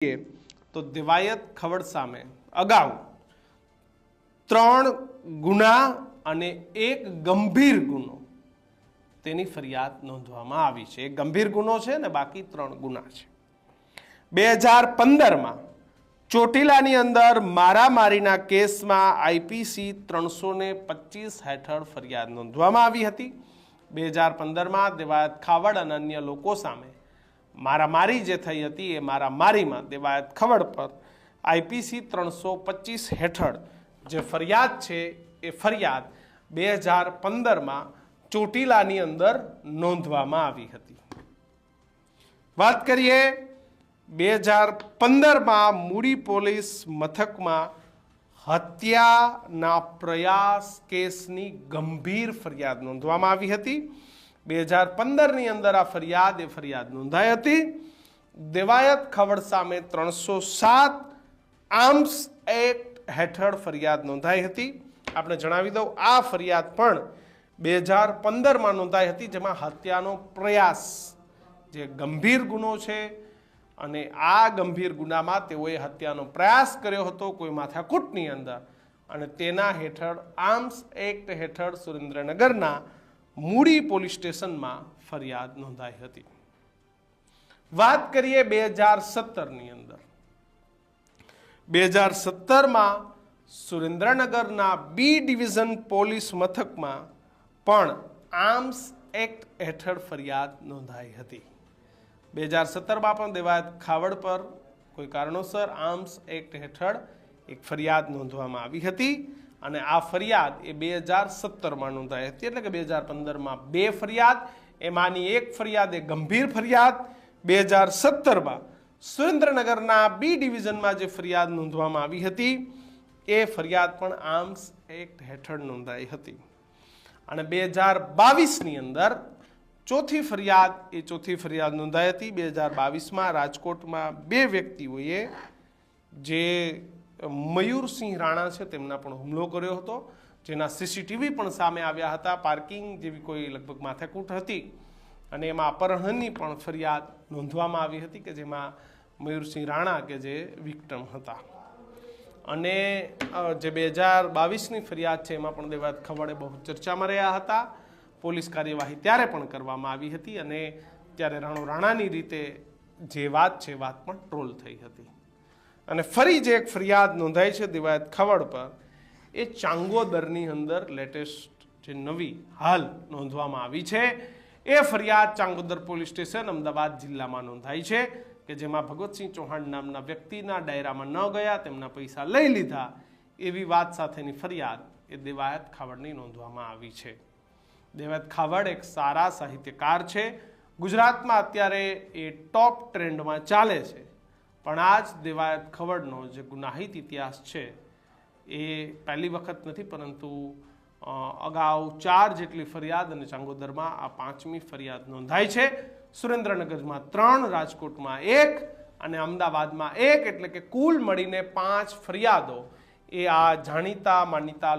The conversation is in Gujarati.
તો દિવાયત ખવડ સામે. અગાઉ ત્રણ ગુના અને એક ગંભીર ગુનો. તેની ફરિયાદ નોંધવામાં આવી છે. ગંભીર ગુનો છે ને બાકી ત્રણ ગુના છે. બે હજાર પંદરમાં ચોટીલાની અંદર મારામારીના કેસમાં આઈપીસી ત્રણસો ને પચીસ હેઠળ ફરિયાદ નોંધવામાં આવી હતી. બે હજાર પંદરમાં દેવાયત ખાવડ અને અન્ય લોકો સામે મારામારી જે થઈ હતી એ મારામારીમાં દેવાયત ખવડ પર આઈપીસી ત્રણસો પચીસ હેઠળ જે ફરિયાદ છે એ ફરિયાદ બે હજાર પંદરમાં ચોટીલાની અંદર નોંધવામાં આવી હતી. વાત કરીએ બે હજાર પંદરમાં મૂડી પોલીસ મથકમાં હત્યાના પ્રયાસ કેસની ગંભીર ફરિયાદ નોંધવામાં આવી હતી. બે હજાર પંદરની અંદર આ ફરિયાદ, એ ફરિયાદ નોંધાઈ હતી. દેવાયત ખવડ સામે ત્રણસો સાત આર્મ્સ એક્ટ હેઠળ ફરિયાદ નોંધાઈ હતી. આપણે જણાવી દઉં, આ ફરિયાદ પણ બે હજાર પંદરમાં નોંધાઈ હતી, જેમાં હત્યાનો પ્રયાસ જે ગંભીર ગુનો છે અને આ ગંભીર ગુનામાં તેઓએ હત્યાનો પ્રયાસ કર્યો હતો કોઈ માથાકૂટની અંદર. અને તેના હેઠળ આર્મ્સ એક્ટ હેઠળ સુરેન્દ્રનગરના મૂડી પોલીસ સ્ટેશનમાં ફરિયાદ નોંધાઈ હતી. વાત કરીએ બે હજાર સત્તરની અંદર. બે હજાર સત્તરમાં સુરેન્દ્રનગરના બી ડિવિઝન પોલીસ મથકમાં પણ આર્મ્સ એક્ટ હેઠળ ફરિયાદ નોંધાઈ હતી. બે હજાર સત્તરમાં પણ દેવાયત ખાવડ પર કોઈ કારણોસર આર્મ્સ એક્ટ હેઠળ એક ફરિયાદ નોંધવામાં આવી હતી. અને આ ફરિયાદ એ બે હજાર સત્તરમાં નોંધાઈ હતી. એટલે કે બે હજાર પંદરમાં બે ફરિયાદ એમાંની એક ફરિયાદ, એ ગંભીર ફરિયાદ. બે હજાર સત્તરમાં સુરેન્દ્રનગરના બી ડિવિઝનમાં જે ફરિયાદ નોંધવામાં આવી હતી, એ ફરિયાદ પણ આર્મ્સ એક્ટ હેઠળ નોંધાઈ હતી. અને બે હજાર બાવીસની અંદર ચોથી ફરિયાદ, એ ચોથી ફરિયાદ નોંધાઈ હતી. બે હજાર બાવીસમાં રાજકોટમાં બે વ્યક્તિઓએ જે મયુરસિંહ રાણા છે, તેમના પણ હુમલો કર્યો હતો, જેના સીસીટીવી પણ સામે આવ્યા હતા. પાર્કિંગ જેવી કોઈ લગભગ માથાકૂટ હતી અને એમાં અપહરણની પણ ફરિયાદ નોંધવામાં આવી હતી કે જેમાં મયુરસિંહ રાણા કે જે વિક્ટમ હતા. અને જે બે હજાર બાવીસની ફરિયાદ છે, એમાં પણ દેવાદ ખવડે બહુ ચર્ચામાં રહ્યા હતા. પોલીસ કાર્યવાહી ત્યારે પણ કરવામાં આવી હતી અને ત્યારે રાણો રાણાની રીતે જે વાત છે વાત પણ ટ્રોલ થઈ હતી. અને ફરી જે એક ફરિયાદ નોંધાઈ છે દિવાયત ખવડ પર. એ ચાંગોદરની અંદર લેટેસ્ટ જે નવી હાલ નોંધવામાં આવી છે. એ ફરિયાદ ચાંગોદર પોલીસ સ્ટેશન અમદાવાદ જિલ્લામાં નોંધાઈ છે કે જેમાં ભગવતસિંહ ચૌહાણ નામના વ્યક્તિના ડાયરામાં ન ગયા, તેમના પૈસા લઈ લીધા એવી વાત સાથેની ફરિયાદ એ દેવાયત ખાવડની નોંધવામાં આવી છે. દેવાયત ખાવડ એક સારા સાહિત્યકાર છે. ગુજરાતમાં અત્યારે એ ટોપ ટ્રેન્ડમાં ચાલે છે. પણ આ જ દેવાયત ખવડનો જે ગુનાહિત ઇતિહાસ છે, એ પહેલી વખત નથી, પરંતુ અગાઉ ચાર જેટલી ફરિયાદ અને ચાંગોદરમાં આ પાંચમી ફરિયાદ નોંધાઈ છે. સુરેન્દ્રનગરમાં ત્રણ, રાજકોટમાં એક અને અમદાવાદમાં એક, એટલે કે કુલ મળીને પાંચ ફરિયાદો. એ આ જાણીતા, માનીતા